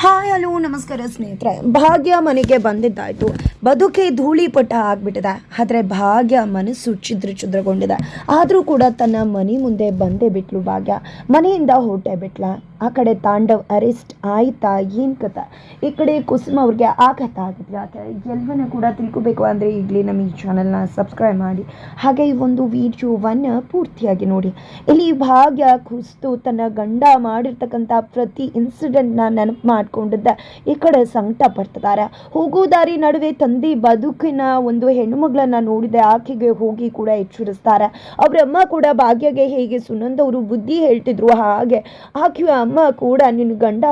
Hi hello, ನಮಸ್ಕಾರ ಸ್ನೇಹಿತರೆ. ಭಾಗ್ಯ ಮನೆಗೆ ಬಂದಿದ್ದಾಯ್ತು. ಬದುಕೆ ಧೂಳಿಪಟ ಆಗ್ಬಿಟ್ಟಿದೆ. ಆದರೆ ಭಾಗ್ಯ ಮನಸ್ಸು ಛಿದ್ರ ಚಿದ್ರಗೊಂಡಿದೆ ಆದರೂ ಕೂಡ ತನ್ನ ಮನೆ ಮುಂದೆ ಬಂದೇ ಬಿಟ್ಲು ಭಾಗ್ಯ. ಮನೆಯಿಂದ ಹೊಟ್ಟೆ ಬಿಟ್ಲ. ಆ ಕಡೆ ತಾಂಡವ್ ಅರೆಸ್ಟ್ ಆಯ್ತಾ? ಏನು ಕಥ? ಈ ಕಡೆ ಕುಸುಮ ಅವ್ರಿಗೆ ಆ ಕಥ ಆಗಿತ್ತು ಆ ಕಡೆ ಎಲ್ಲವನ್ನ ಕೂಡ ತಿಳ್ಕೊಬೇಕು ಅಂದರೆ ಈಗಲೇ ನಮ್ಮ ಈ ಚಾನಲ್ನ ಸಬ್ಸ್ಕ್ರೈಬ್ ಮಾಡಿ. ಹಾಗೆ ಈ ಒಂದು ವಿಡಿಯೋವನ್ನು ಪೂರ್ತಿಯಾಗಿ ನೋಡಿ. ಇಲ್ಲಿ ಭಾಗ್ಯ ಕುಸ್ತು ತನ್ನ ಗಂಡ ಮಾಡಿರ್ತಕ್ಕಂಥ ಪ್ರತಿ ಇನ್ಸಿಡೆಂಟ್ನ ನೆನಪು ಮಾಡ್ಕೊಂಡಿದ್ದ. ಈ ಕಡೆ ಸಂಕಟ ಪಡ್ತಿದ್ದಾರೆ ಹೋಗೋ ದಾರಿ ನಡುವೆ ತಂದೆ ಬದುಕಿನ ಒಂದು ಹೆಣ್ಣುಮಗಳನ್ನ ನೋಡಿದೆ. ಆಕೆಗೆ ಹೋಗಿ ಕೂಡ ಎಚ್ಚರಿಸ್ತಾರೆ. ಅವರ ಅಮ್ಮ ಕೂಡ ಭಾಗ್ಯಗೆ ಹೇಗೆ ಸುನಂದವರು ಬುದ್ಧಿ ಹೇಳ್ತಿದ್ರು ಹಾಗೆ. ಆಕೆಯ ಅಮ್ಮ ಕೂಡ ನಿನ್ನ ಗಂಡ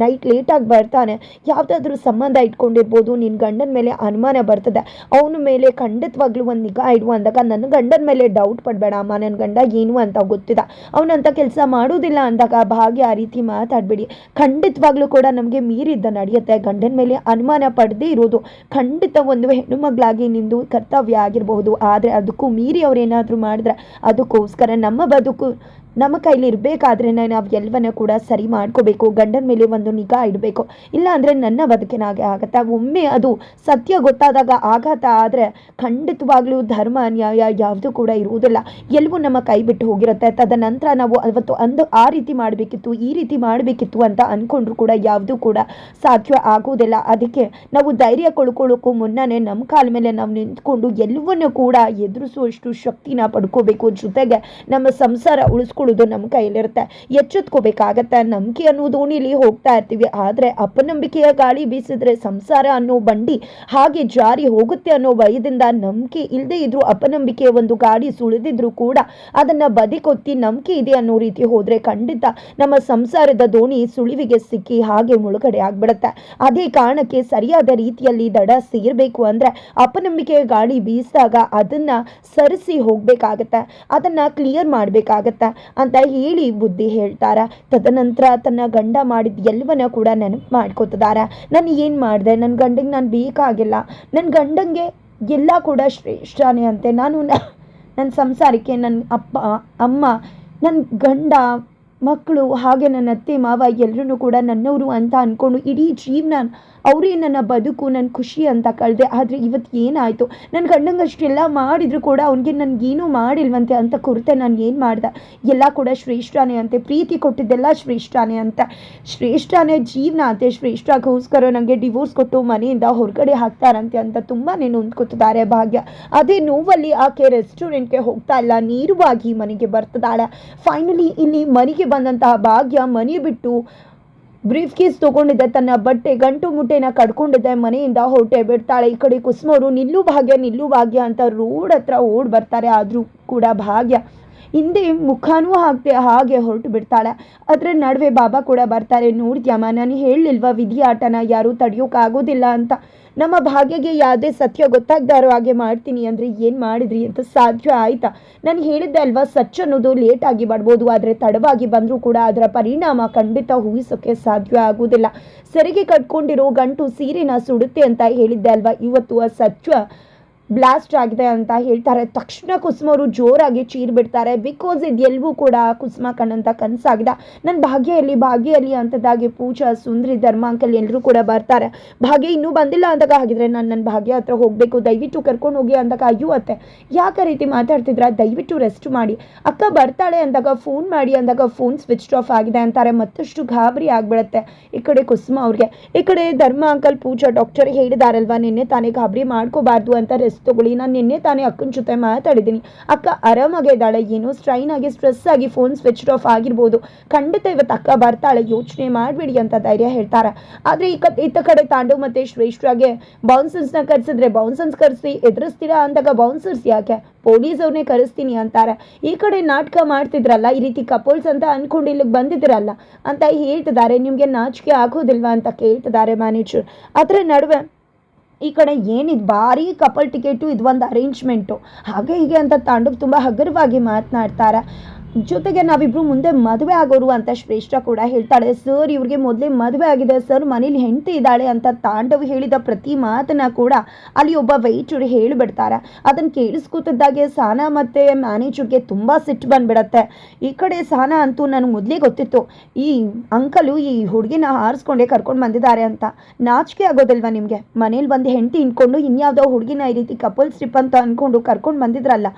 ನೈಟ್ ಲೇಟಾಗಿ ಬರ್ತಾನೆ. ಯಾವುದಾದ್ರೂ ಸಂಬಂಧ ಇಟ್ಕೊಂಡಿರ್ಬೋದು ನಿನ್ನ ಗಂಡನ ಮೇಲೆ ಅನುಮಾನ ಬರ್ತದೆ. ಅವನ ಮೇಲೆ ಖಂಡಿತವಾಗ್ಲೂ ಒಂದು ನಿಗಾ ಇಡುವ ಅಂದಾಗ ನನ್ನ ಗಂಡನ ಮೇಲೆ ಡೌಟ್ ಪಡಬೇಡ ಅಮ್ಮ ನನ್ನ ಗಂಡ ಏನು ಅಂತ ಗೊತ್ತಿದೆ ಅವನಂಥ ಕೆಲಸ ಮಾಡೋದಿಲ್ಲ ಅಂದಾಗ ಭಾಗ್ಯ ಆ ರೀತಿ ಮಾತಾಡಬೇಡಿ. ಖಂಡಿತವಾಗ್ಲೂ ಕೂಡ ನಮಗೆ ಮೀರಿದ್ದ ನಡೆಯುತ್ತೆ. ಗಂಡನ ಮೇಲೆ ಅನುಮಾನ ಪಡದೇ ಇರೋದು. ಖಂಡಿತ ಒಂದು ಹೆಣ್ಣು ಮಗಳಾಗಿ ನಿಂದು ಕರ್ತವ್ಯ ಆಗಿರಬಹುದು. ಆದರೆ ಅದಕ್ಕೂ ಮೀರಿ ಅವ್ರೇನಾದರೂ ಮಾಡಿದ್ರೆ ಅದಕ್ಕೋಸ್ಕರ ನಮ್ಮ ಬದುಕು ನಮ್ಮ ಕೈಲಿ ಇರಬೇಕಾದ್ರೆ ನಾವು ಎಲ್ಲವನ್ನ ಕೂಡ ಸರಿ ಮಾಡ್ಕೋಬೇಕು. ಗಂಡನ ಮೇಲೆ ಒಂದು ನಿಗಾ ಇಡಬೇಕು. ಇಲ್ಲ ಅಂದರೆ ನನ್ನ ಬದುಕಿನಾಗೆ ಆಗತ್ತೆ? ಒಮ್ಮೆ ಅದು ಸತ್ಯ ಗೊತ್ತಾದಾಗ ಆಘಾತ ಆದರೆ ಖಂಡಿತವಾಗ್ಲೂ ಧರ್ಮ, ನ್ಯಾಯ ಯಾವುದೂ ಕೂಡ ಇರುವುದಿಲ್ಲ. ಎಲ್ಲವೂ ನಮ್ಮ ಕೈ ಬಿಟ್ಟು ಹೋಗಿರುತ್ತೆ. ತದನಂತರ ನಾವು ಅವತ್ತು ಅಂದು ಆ ರೀತಿ ಮಾಡಬೇಕಿತ್ತು, ಈ ರೀತಿ ಮಾಡಬೇಕಿತ್ತು ಅಂತ ಅಂದ್ಕೊಂಡ್ರು ಕೂಡ ಯಾವುದೂ ಕೂಡ ಸಾಧ್ಯ ಆಗೋದಿಲ್ಲ ಅದಕ್ಕೆ ನಾವು ಧೈರ್ಯ ಕೊಳ್ಕೊಳ್ಳೋಕ್ಕೂ ಮುನ್ನನೇ ನಮ್ಮ ಕಾಲ ಮೇಲೆ ನಾವು ನಿಂತ್ಕೊಂಡು ಎಲ್ಲವನ್ನೂ ಕೂಡ ಎದುರಿಸುವಷ್ಟು ಶಕ್ತಿನ ಪಡ್ಕೋಬೇಕು. ಜೊತೆಗೆ ನಮ್ಮ ಸಂಸಾರ ಉಳಿಸ್ಕೊಳ್ಳೋದು ನಮ್ಮ ಕೈಲಿರುತ್ತೆ. ಎಚ್ಚೆತ್ಕೋಬೇಕಾಗತ್ತೆ. ನಂಬಿಕೆ ಅನ್ನೋ ದೋಣಿಲಿ ಹೋಗ್ತಾ ಇರ್ತೀವಿ. ಆದರೆ ಅಪನಂಬಿಕೆಯ ಗಾಳಿ ಬೀಸಿದ್ರೆ ಸಂಸಾರ ಅನ್ನೋ ಬಂಡಿ ಹಾಗೆ ಜಾರಿ ಹೋಗುತ್ತೆ ಅನ್ನೋ ಭಯದಿಂದ ನಂಬಿಕೆ ಇಲ್ಲದೆ ಇದ್ರೂ ಅಪನಂಬಿಕೆಯ ಒಂದು ಗಾಡಿ ಸುಳಿದಿದ್ರು ಕೂಡ ಅದನ್ನ ಬದಿಕೊತ್ತಿ ನಂಬಿಕೆ ಇದೆ ಅನ್ನೋ ರೀತಿ ಹೋದ್ರೆ ಖಂಡಿತ ನಮ್ಮ ಸಂಸಾರದ ದೋಣಿ ಸುಳಿವಿಗೆ ಸಿಕ್ಕಿ ಹಾಗೆ ಮುಳುಗಡೆ ಆಗ್ಬಿಡುತ್ತೆ. ಅದೇ ಕಾರಣಕ್ಕೆ ಸರಿಯಾದ ರೀತಿಯಲ್ಲಿ ದಡ ಸೇರಬೇಕು ಅಂದ್ರೆ ಅಪನಂಬಿಕೆಯ ಗಾಳಿ ಬೀಸಿದಾಗ ಅದನ್ನ ಸರಿಸಿ ಹೋಗಬೇಕಾಗತ್ತೆ. ಅದನ್ನ ಕ್ಲಿಯರ್ ಮಾಡ್ಬೇಕಾಗತ್ತೆ. ಅಂತ ಹೇಳಿ ಬುದ್ಧಿ ಹೇಳ್ತಾರ. ತದನಂತರ ತನ್ನ ಗಂಡ ಮಾಡಿದ ಎಲ್ಲವನ್ನ ಕೂಡ ನೆನಪು ಮಾಡ್ಕೊತದಾರ. ನಾನು ಏನು ಮಾಡಿದೆ? ನನ್ನ ಗಂಡಂಗೆ ನಾನು ಬೇಕಾಗಿಲ್ಲ. ನನ್ನ ಗಂಡಂಗೆ ಎಲ್ಲ ಕೂಡ ಶ್ರೇಷ್ಠನೇ ಅಂತೆ. ನಾನು ನನ್ನ ಸಂಸಾರಕ್ಕೆ ನನ್ನ ಅಪ್ಪ, ಅಮ್ಮ ನನ್ನ ಗಂಡ ಮಕ್ಕಳು ಹಾಗೆ ನನ್ನ ಅತ್ತೆ, ಮಾವ ಎಲ್ಲರೂ ಕೂಡ ನನ್ನವರು ಅಂತ ಅಂದ್ಕೊಂಡು ಇಡೀ ಜೀವನ ಅವರೇ ನನ್ನ ಬದುಕು ನನ್ನ ಖುಷಿ ಅಂತ ಕಳೆದೆ. ಆದರೆ ಇವತ್ತು ಏನಾಯಿತು? ನನ್ನ ಗಂಡಂಗೆ ಅಷ್ಟೆಲ್ಲ ಮಾಡಿದ್ರು ಕೂಡ ಅವನಿಗೆ ನನಗೇನು ಮಾಡಿಲ್ವಂತೆ ಅಂತ ಕುರಿತೆ ನಾನು ಏನು ಮಾಡ್ದೆ? ಎಲ್ಲ ಕೂಡ ಶ್ರೇಷ್ಠನೇ ಅಂತೆ. ಪ್ರೀತಿ ಕೊಟ್ಟಿದ್ದೆಲ್ಲ ಶ್ರೇಷ್ಠನೇ ಅಂತ. ಶ್ರೇಷ್ಠನೇ ಜೀವನ ಅಂತೆ. ಶ್ರೇಷ್ಠಗೋಸ್ಕರ ನನಗೆ ಡಿವೋರ್ಸ್ ಕೊಟ್ಟು ಮನೆಯಿಂದ ಹೊರಗಡೆ ಹಾಕ್ತಾರಂತೆ ಅಂತ ತುಂಬಾ ನೊಂದ್ಕೊತಿದ್ದಾರೆ ಭಾಗ್ಯ. ಅದೇ ನೋವಲ್ಲಿ ಆಕೆ ರೆಸ್ಟೋರೆಂಟ್ಗೆ ಹೋಗ್ತಾ ಇಲ್ಲ. ನೇರವಾಗಿ ಮನೆಗೆ ಬರ್ತಿದ್ದಾಳೆ. ಫೈನಲಿ ಇಲ್ಲಿ ಮನೆಗೆ ಬಂದಂತಹ ಭಾಗ್ಯ ಮನೆ ಬಿಟ್ಟು ಬ್ರೀಫ್ ಕೇಸ್ ತಗೊಂಡಿದ್ದೆ ತನ್ನ ಬಟ್ಟೆ ಗಂಟು ಮುಟ್ಟೆನ ಕಡ್ಕೊಂಡಿದ್ದೆ ಮನೆಯಿಂದ ಹೊರಟೆ ಬಿಡ್ತಾಳೆ. ಈ ಕಡೆ ಕುಸುಮವರು ನಿಲ್ಲು ಭಾಗ್ಯ ನಿಲ್ಲು ಭಾಗ್ಯ ಅಂತ ರೋಡ್ ಹತ್ರ ಓಡ್ ಬರ್ತಾರೆ. ಆದರೂ ಕೂಡ ಭಾಗ್ಯ. ಹಿಂದೆ ಮುಖನೂ ಹಾಗೆ ಹಾಗೆ ಹೊರಟು ಬಿಡ್ತಾಳೆ. ಅದರ ನಡುವೆ ಬಾಬಾ ಕೂಡ ಬರ್ತಾರೆ. ನೋಡಿದ್ಯಮ್ಮ, ನಾನು ಹೇಳಲಿಲ್ವಾ ವಿಧಿ ಆಟನ ಯಾರೂ ತಡೆಯೋಕ್ಕಾಗೋದಿಲ್ಲ ಅಂತ. ನಮ್ಮ ಭಾಗ್ಯಗೆ ಯಾವುದೇ ಸತ್ಯ ಗೊತ್ತಾಗ್ದಾರೋ ಹಾಗೆ ಮಾಡ್ತೀನಿ ಅಂದರೆ ಏನು ಮಾಡಿದ್ರಿ ಅಂತ ಸಾಧ್ಯ ಆಯ್ತಾ? ನಾನು ಹೇಳಿದ್ದೆ ಅಲ್ವಾ, ಸಚ್ ಅನ್ನೋದು ಲೇಟಾಗಿ ಬರ್ಬೋದು, ಆದರೆ ತಡವಾಗಿ ಬಂದರೂ ಕೂಡ ಅದರ ಪರಿಣಾಮ ಖಂಡಿತ ಊಹಿಸೋಕ್ಕೆ ಸಾಧ್ಯ ಆಗುವುದಿಲ್ಲ ಸರಿಗೆ ಕಟ್ಕೊಂಡಿರೋ ಗಂಟು ಸೀರೆನ ಸುಡುತ್ತೆ ಅಂತ ಹೇಳಿದ್ದೆ ಅಲ್ವಾ, ಇವತ್ತು ಆ ಸತ್ಯ ಬ್ಲಾಸ್ಟ್ ಆಗಿದೆ ಅಂತ ಹೇಳ್ತಾರೆ. ತಕ್ಷಣ ಕುಸುಮವರು ಜೋರಾಗಿ ಚೀರ್ ಬಿಡ್ತಾರೆ. ಬಿಕಾಸ್ ಇದೆಲ್ಲವೂ ಕೂಡ ಕುಸುಮ ಕಣ್ಣಂತ ಕನಸಾಗಿದೆ. ನನ್ನ ಭಾಗ್ಯಲ್ಲಿ ಭಾಗ್ಯಲ್ಲಿ ಅಂತದಾಗಿ ಪೂಜಾ, ಸುಂದ್ರಿ, ಧರ್ಮಾಂಕಲ್ ಎಲ್ಲರೂ ಕೂಡ ಬರ್ತಾರೆ. ಭಾಗ್ಯ ಇನ್ನೂ ಬಂದಿಲ್ಲ ಅಂದಾಗ ಹಾಗಿದ್ರೆ ನಾನು ನನ್ನ ಭಾಗ್ಯ ಹತ್ರ ಹೋಗಬೇಕು. ದಯವಿಟ್ಟು ಕರ್ಕೊಂಡು ಹೋಗಿ ಅಂದಾಗ ಅಯ್ಯೋ ಅತ್ತೆ, ಯಾಕೆ ರೀತಿ ಮಾತಾಡ್ತಿದ್ರ? ದಯವಿಟ್ಟು ರೆಸ್ಟ್ ಮಾಡಿ. ಅಕ್ಕ ಬರ್ತಾಳೆ ಅಂದಾಗ ಫೋನ್ ಮಾಡಿ ಅಂದಾಗ ಫೋನ್ ಸ್ವಿಚ್ ಆಫ್ ಆಗಿದೆ ಅಂತಾರೆ. ಮತ್ತಷ್ಟು ಗಾಬರಿ ಆಗ್ಬಿಡತ್ತೆ ಈ ಕಡೆ ಕುಸುಮ ಅವ್ರಿಗೆ. ಈ ಕಡೆ ಧರ್ಮ ಅಂಕಲ್ ಪೂಜಾ ಡಾಕ್ಟರ್ ಹೇಳಿದಾರಲ್ವಾ, ನಿನ್ನೆ ತಾನೇ ಗಾಬರಿ ಮಾಡ್ಕೋಬಾರ್ದು ಅಂತ ರೆಸ್ಟ್ ತಗೊಳ್ಳಿ. ನಾನು ನಿನ್ನೆ ತಾನೇ ಅಕ್ಕನ ಜೊತೆ ಮಾತಾಡಿದ್ದೀನಿ. ಅಕ್ಕ ಆರಾಮಾಗೆ ಇದ್ದಾಳೆ ಏನೋ ಸ್ಟ್ರೈನ್ ಆಗಿ ಸ್ಟ್ರೆಸ್ ಆಗಿ ಫೋನ್ ಸ್ವಿಚ್ ಆಫ್ ಆಗಿರ್ಬೋದು. ಖಂಡಿತ ಇವತ್ತು ಅಕ್ಕ ಬರ್ತಾಳೆ ಯೋಚನೆ ಮಾಡಬೇಡಿ ಅಂತ ಧೈರ್ಯ ಹೇಳ್ತಾರೆ. ಆದರೆ ಈ ಕ ಇತ್ತ ಕಡೆ ತಾಂಡು ಮತ್ತು ಶ್ರೇಷ್ಠರಾಗೆ ಬೌನ್ಸರ್ಸ್ನ ಕರೆಸಿದ್ರೆ ಬೌನ್ಸರ್ಸ್ ಕರೆಸಿ, ಎದುರಿಸ್ತೀರಾ ಅಂದಾಗ ಬೌನ್ಸರ್ಸ್ ಯಾಕೆ? ಪೊಲೀಸ್ ಅವ್ರನ್ನೇ ಕರೆಸ್ತೀನಿ ಅಂತಾರೆ. ಈ ಕಡೆ ನಾಟಕ ಮಾಡ್ತಿದ್ರಲ್ಲ, ಈ ರೀತಿ ಕಪಲ್ಸ್ ಅಂತ ಅಂದ್ಕೊಂಡು ಇಲ್ಲಿಗೆ ಬಂದಿದ್ರಲ್ಲ ಅಂತ ಹೇಳ್ತಿದ್ದಾರೆ. ನಿಮಗೆ ನಾಚಿಕೆ ಆಗೋದಿಲ್ವಾ ಅಂತ ಕೇಳ್ತಿದ್ದಾರೆ ಮ್ಯಾನೇಜರ್ ಅದರ ನಡುವೆ ಈ ಕಡೆ ಏನಿದು ಭಾರಿ ಕಪಲ್ ಟಿಕೆಟು ಇದು ಒಂದು ಅರೇಂಜ್ಮೆಂಟು ಹಾಗೆ ಹೀಗೆ ಅಂತ ತಾಂಡವ್ ತುಂಬ ಹಗುರವಾಗಿ ಮಾತನಾಡ್ತಾರೆ. ಜೊತೆಗೆ ನಾವಿಬ್ರು ಮುಂದೆ ಮದುವೆ ಆಗೋರು ಅಂತ ಶ್ರೇಷ್ಠ ಕೂಡ ಹೇಳ್ತಾಳೆ, ಸರ್, ಇವ್ರಿಗೆ ಮೊದಲೇ ಮದುವೆ ಆಗಿದೆ, ಸರ್, ಮನೇಲಿ ಹೆಂಡತಿ ಇದ್ದಾಳೆ ಅಂತ ತಾಂಡವ್ ಹೇಳಿದ ಪ್ರತಿ ಮಾತನ್ನ ಕೂಡ ಅಲ್ಲಿ ಒಬ್ಬ ವೈಟ್ರು ಹೇಳಿಬಿಡ್ತಾರೆ. ಅದನ್ನು ಕೇಳಿಸ್ಕೊತಿದ್ದಾಗೆ ಸಾನಾ ಮತ್ತೆ ಮ್ಯಾನೇಜರ್ಗೆ ತುಂಬ ಸಿಟ್ಟು ಬಂದ್ಬಿಡತ್ತೆ. ಈ ಕಡೆ ಸಾನಾ ಅಂತೂ ನನಗೆ ಮೊದಲೇ ಗೊತ್ತಿತ್ತು, ಈ ಅಂಕಲು ಈ ಹುಡುಗಿನ ಹಾರಿಸ್ಕೊಂಡೆ ಕರ್ಕೊಂಡು ಬಂದಿದ್ದಾರೆ ಅಂತ. ನಾಚಿಕೆ ಆಗೋದಿಲ್ವಾ ನಿಮಗೆ? ಮನೇಲಿ ಬಂದು ಹೆಂಡತಿ ಇನ್ಕೊಂಡು ಇನ್ಯಾವುದೋ ಹುಡುಗಿನ ಈ ರೀತಿ ಕಪಲ್ ಸ್ಟ್ರಿಪ್ ಅಂತ ಅಂದ್ಕೊಂಡು ಕರ್ಕೊಂಡು ಬಂದಿದ್ರಲ್ಲ?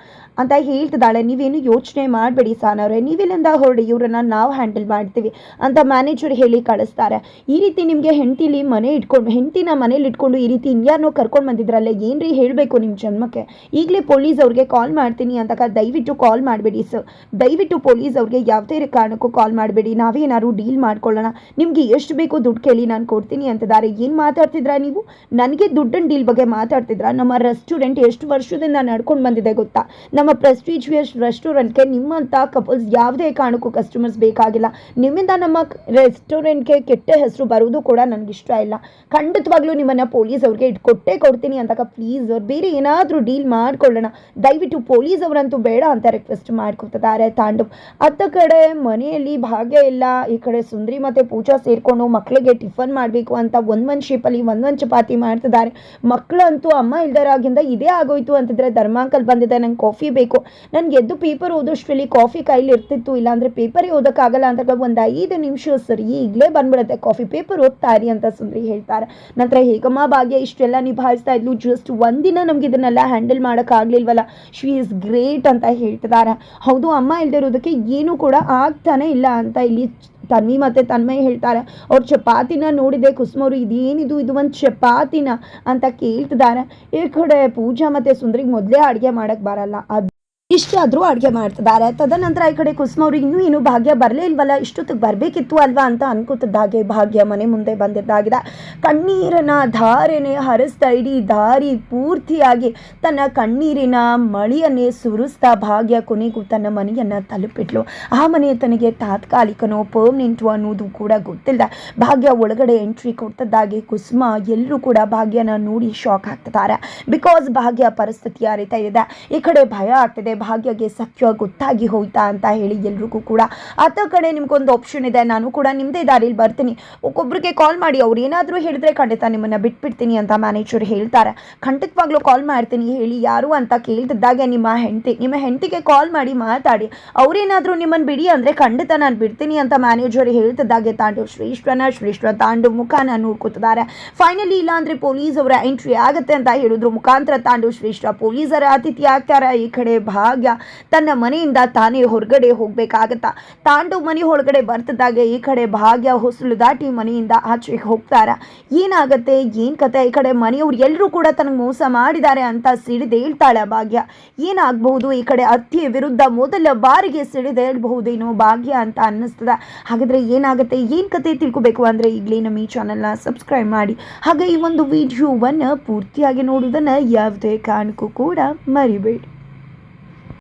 ಅಂತ ಹೇಳ್ತಿದ್ದಾಳೆ, ನೀವೇನು ಯೋಚನೆ ಮಾಡಬೇಡಿ ಸಾನವ್ರೆ ನೀವಿಲ್ಲಿಂದ ಹೊರಡಿ, ಇವ್ರನ್ನ ನಾವು ಹ್ಯಾಂಡಲ್ ಮಾಡ್ತೀವಿ ಅಂತ ಮ್ಯಾನೇಜರ್ ಹೇಳಿ ಕಳಿಸ್ತಾರೆ. ಈ ರೀತಿ ನಿಮಗೆ ಹೆಂಡತಿಲಿ ಮನೆ ಇಟ್ಕೊಂಡು, ಹೆಂಡತಿನ ಮನೇಲಿ ಇಟ್ಕೊಂಡು ಈ ರೀತಿ ಇನ್ಯಾರನ್ನೋ ಕರ್ಕೊಂಡು ಬಂದಿದ್ರಲ್ಲ, ಏನ್ರಿ ಹೇಳಬೇಕು ನಿಮ್ಮ ಜನ್ಮಕ್ಕೆ? ಈಗಲೇ ಪೊಲೀಸ್ ಅವ್ರಿಗೆ ಕಾಲ್ ಮಾಡ್ತೀನಿ ಅಂತ ದಯವಿಟ್ಟು ಕಾಲ್ ಮಾಡಬೇಡಿ ಸರ್ ದಯವಿಟ್ಟು ಪೊಲೀಸ್ ಅವ್ರಿಗೆ ಯಾವುದೇ ಕಾರಣಕ್ಕೂ ಕಾಲ್ ಮಾಡಬೇಡಿ. ನಾವೇನಾದ್ರು ಡೀಲ್ ಮಾಡ್ಕೊಳ್ಳೋಣ. ನಿಮಗೆ ಎಷ್ಟು ಬೇಕೋ ದುಡ್ಡು ಕೇಳಿ ನಾನು ಕೊಡ್ತೀನಿ ಅಂತಿದ್ದಾರೆ ಏನು ಮಾತಾಡ್ತಿದ್ರ ನೀವು? ನನಗೆ ದುಡ್ಡಿನ ಡೀಲ್ ಬಗ್ಗೆ ಮಾತಾಡ್ತಿದ್ರಾ? ನಮ್ಮ ರೆಸ್ಟೋರೆಂಟ್ ಎಷ್ಟು ವರ್ಷದಿಂದ ನಡ್ಕೊಂಡು ಬಂದಿದೆ ಗೊತ್ತಾ? ನಮ್ಮ ಪ್ರೆಸ್ಟೀಜಿಯಸ್ ರೆಸ್ಟೋರೆಂಟ್ಗೆ ನಿಮ್ಮಂಥ ಕಪಲ್ಸ್ ಯಾವುದೇ ಕಾರಣಕ್ಕೂ ಕಸ್ಟಮರ್ಸ್ ಬೇಕಾಗಿಲ್ಲ. ನಿಮ್ಮಿಂದ ನಮ್ಮ ರೆಸ್ಟೋರೆಂಟ್ಗೆ ಕೆಟ್ಟ ಹೆಸರು ಬರೋದು ಕೂಡ ನನಗೆ ಇಷ್ಟ ಇಲ್ಲ. ಖಂಡಿತವಾಗ್ಲೂ ನಿಮ್ಮನ್ನು ಪೊಲೀಸ್ ಅವ್ರಿಗೆ ಇಟ್ಕೊಟ್ಟೇ ಕೊಡ್ತೀನಿ ಅಂತಕ ಪ್ಲೀಸ್ ಅವ್ರು ಬೇರೆ ಏನಾದರೂ ಡೀಲ್ ಮಾಡ್ಕೊಳ್ಳೋಣ. ದಯವಿಟ್ಟು ಪೊಲೀಸ್ ಅವರಂತೂ ಬೇಡ ಅಂತ ರಿಕ್ವೆಸ್ಟ್ ಮಾಡ್ಕೊತಿದ್ದಾರೆ ತಾಂಡವ್. ಅತ್ತ ಕಡೆ ಮನೆಯಲ್ಲಿ ಭಾಗ್ಯ ಇಲ್ಲ, ಈ ಕಡೆ ಸುಂದ್ರಿ ಮತ್ತು ಪೂಜಾ ಸೇರಿಕೊಂಡು ಮಕ್ಕಳಿಗೆ ಟಿಫನ್ ಮಾಡಬೇಕು ಅಂತ ಒಂದೊಂದು ಶೇಪಲ್ಲಿ ಒಂದೊಂದು ಚಪಾತಿ ಮಾಡ್ತಿದ್ದಾರೆ. ಮಕ್ಕಳಂತೂ ಅಮ್ಮ ಇಲ್ದರಾಗಿಂದ ಇದೇ ಆಗೋಯ್ತು ಅಂತಿದ್ರೆ ಧರ್ಮಾಂಕಲ್ ಬಂದಿದೆ, ನಂಗೆ ಕಾಫಿ ಬೇಕು. ನನಗೆ ಎದ್ದು ಪೇಪರ್ ಓದೋಷ್ಟರಲ್ಲಿ ಕಾಫಿ ಕೈಲಿ ಇರ್ತಿತ್ತು, ಇಲ್ಲಾಂದರೆ ಪೇಪರೇ ಓದೋಕ್ಕಾಗಲ್ಲ ಅಂತ ಒಂದು ಐದು ನಿಮಿಷ ಸರಿ ಈಗಲೇ ಬಂದ್ಬಿಡುತ್ತೆ. ಕಾಫಿ ಪೇಪರ್ ಓದ್ತಾ ಇರಿ ಅಂತ ಸುಂದ್ರಿ ಹೇಳ್ತಾರೆ. ನಂತರ ಹೇಗಮ್ಮ ಭಾಗ್ಯ, ಇಷ್ಟೆಲ್ಲ ನಿಭಾಯಿಸ್ತಾ ಇದ್ಲು. ಜಸ್ಟ್ ಒಂದಿನ ನಮ್ಗೆ ಇದನ್ನೆಲ್ಲ ಹ್ಯಾಂಡಲ್ ಮಾಡೋಕ್ಕಾಗಲಿಲ್ವಲ್ಲ ಶಿ ಈಸ್ ಗ್ರೇಟ್ ಅಂತ ಹೇಳ್ತಿದ್ದಾರೆ ಹೌದು, ಅಮ್ಮ ಇಲ್ಲದೆ ಇರೋದಕ್ಕೆ ಏನೂ ಕೂಡ ಆಗ್ತಾನೆ ಇಲ್ಲ ಅಂತ ಇಲ್ಲಿ ತನ್ವಿ ಮತ್ತು ತನ್ಮಯ್ ಹೇಳ್ತಾರೆ. ಅವ್ರ ಚಪಾತಿನ ನೋಡಿದೆ, ಕುಸುಮವ್ರು, ಇದೇನಿದು, ಇದು ಒಂದು ಚಪಾತಿನ ಅಂತ ಕೇಳ್ತಿದ್ದಾರೆ ಈ ಕಡೆ ಪೂಜಾ ಮತ್ತು ಸುಂದ್ರಿಗೆ ಮೊದಲೇ ಅಡುಗೆ ಮಾಡೋಕ್ಕೆ ಬರಲ್ಲ. ಅದು ಇಷ್ಟಾದರೂ ಅಡುಗೆ ಮಾಡ್ತಿದ್ದಾರೆ. ತದನಂತರ ಈ ಕಡೆ ಕುಸುಮವ್ರು ಇನ್ನೂ ಏನು ಭಾಗ್ಯ ಬರಲೇ ಇಲ್ವಲ್ಲ? ಇಷ್ಟೊತ್ತಿಗೆ ಬರಬೇಕಿತ್ತು ಅಲ್ವಾ ಅಂತ ಅನ್ಕೋತಿದ್ದಾಗೆ ಭಾಗ್ಯ ಮನೆ ಮುಂದೆ ಬಂದಿದ್ದಾಗಿದೆ. ಕಣ್ಣೀರನ ಧಾರೆನೆ ಹರಿಸ್ತಾ ಇಡೀ ದಾರಿ ಪೂರ್ತಿಯಾಗಿ ತನ್ನ ಕಣ್ಣೀರಿನ ಮಳೆಯನ್ನೇ ಸುರಿಸ್ತಾ ಭಾಗ್ಯ ಕೊನೆಗೂ ತನ್ನ ಮನೆಯನ್ನು ತಲುಪಿಟ್ಲು. ಆ ಮನೆಯ ತನಗೆ ತಾತ್ಕಾಲಿಕನೋ ಪರ್ಮನೆಂಟು ಅನ್ನೋದು ಕೂಡ ಗೊತ್ತಿಲ್ಲ. ಭಾಗ್ಯ ಒಳಗಡೆ ಎಂಟ್ರಿ ಕೊಡ್ತಿದ್ದಾಗೆ ಕುಸುಮ ಎಲ್ಲರೂ ಕೂಡ ಭಾಗ್ಯನ ನೋಡಿ ಶಾಕ್ ಆಗ್ತಿದ್ದಾರೆ. ಬಿಕಾಸ್ ಭಾಗ್ಯ ಪರಿಸ್ಥಿತಿ ಆ ರೀತಿ ಇದೆ. ಈ ಕಡೆ ಭಯ ಆಗ್ತಿದೆ. ಭಾಗ್ಯಗೆ ಸಖ್ಯ ಗೊತ್ತಾಗಿ ಹೋಯ್ತಾ ಅಂತ ಹೇಳಿ ಎಲ್ರಿಗೂ ಕೂಡ ಆತ ಕಡೆ ನಿಮ್ಗೊಂದು ಆಪ್ಷನ್ ಇದೆ, ನಾನು ಕೂಡ ನಿಮ್ಮದೇ ದಾರಿಲಿ ಬರ್ತೀನಿ. ಒಬ್ಬೊಬ್ರಿಗೆ ಕಾಲ್ ಮಾಡಿ, ಅವ್ರು ಏನಾದರೂ ಹೇಳಿದ್ರೆ ಖಂಡಿತ ನಿಮ್ಮನ್ನು ಬಿಟ್ಬಿಡ್ತೀನಿ ಅಂತ ಮ್ಯಾನೇಜರ್ ಹೇಳ್ತಾರೆ. ಖಂಡಿತವಾಗ್ಲೂ ಕಾಲ್ ಮಾಡ್ತೀನಿ, ಹೇಳಿ ಯಾರು ಅಂತ ಕೇಳ್ತಿದ್ದಾಗೆ ನಿಮ್ಮ ಹೆಂಡತಿ, ನಿಮ್ಮ ಹೆಂಡತಿಗೆ ಕಾಲ್ ಮಾಡಿ ಮಾತಾಡಿ. ಅವರೇನಾದರೂ ನಿಮ್ಮನ್ನು ಬಿಡಿ ಅಂದರೆ ಖಂಡಿತ ನಾನು ಬಿಡ್ತೀನಿ ಅಂತ ಮ್ಯಾನೇಜರ್ ಹೇಳ್ತಿದ್ದಾಗೆ ತಾಂಡು. ಶ್ರೇಷ್ಠನ, ಶ್ರೇಷ್ಠ ತಾಂಡು ಮುಖಾನ ನೋಡ್ಕೊತಿದ್ದಾರೆ. ಫೈನಲಿ ಇಲ್ಲ ಅಂದರೆ ಪೊಲೀಸ್ ಅವರ ಎಂಟ್ರಿ ಆಗುತ್ತೆ ಅಂತ ಹೇಳಿದ್ರು. ಮುಖಾಂತರ ತಾಂಡು ಶ್ರೇಷ್ಠ ಪೊಲೀಸರ ಅತಿಥಿ ಆಗ್ತಾರೆ ಈ ಕಡೆ ಭಾಗ್ಯ ತನ್ನ ಮನೆಯಿಂದ ತಾನೇ ಹೊರಗಡೆ ಹೋಗ್ಬೇಕಾಗತ್ತ. ತಾಂಡು ಮನೆ ಒಳಗಡೆ ಬರ್ತದಾಗ ಈ ಕಡೆ ಭಾಗ್ಯ ಹೊಸಲು ದಾಟಿ ಮನೆಯಿಂದ ಆಚೆ ಹೋಗ್ತಾರ. ಏನಾಗತ್ತೆ? ಏನ್ ಕತೆ? ಈ ಕಡೆ ಮನೆಯವ್ರು ಎಲ್ಲರೂ ಕೂಡ ತನಗೆ ಮೋಸ ಮಾಡಿದ್ದಾರೆ ಅಂತ ಸಿಡಿದೇಳ್ತಾಳೆ ಭಾಗ್ಯ. ಏನಾಗಬಹುದು? ಈ ಕಡೆ ಅತ್ತಿಯ ವಿರುದ್ಧ ಮೊದಲ ಬಾರಿಗೆ ಸಿಡಿದೇಳಬಹುದೇನೋ ಭಾಗ್ಯ ಅಂತ ಅನ್ನಿಸ್ತದೆ. ಹಾಗಾದ್ರೆ ಏನಾಗುತ್ತೆ? ಏನ್ ಕತೆ ತಿಳ್ಕೊಬೇಕು ಅಂದ್ರೆ ಈಗಲೇ ನಮ್ಮ ಈ ಚಾನಲ್ನ ಸಬ್ಸ್ಕ್ರೈಬ್ ಮಾಡಿ. ಹಾಗೆ ಈ ಒಂದು ವಿಡಿಯೋವನ್ನು ಪೂರ್ತಿಯಾಗಿ ನೋಡುವುದನ್ನು ಯಾವುದೇ ಕಾರಣಕ್ಕೂ ಕೂಡ ಮರಿಬೇಡಿ.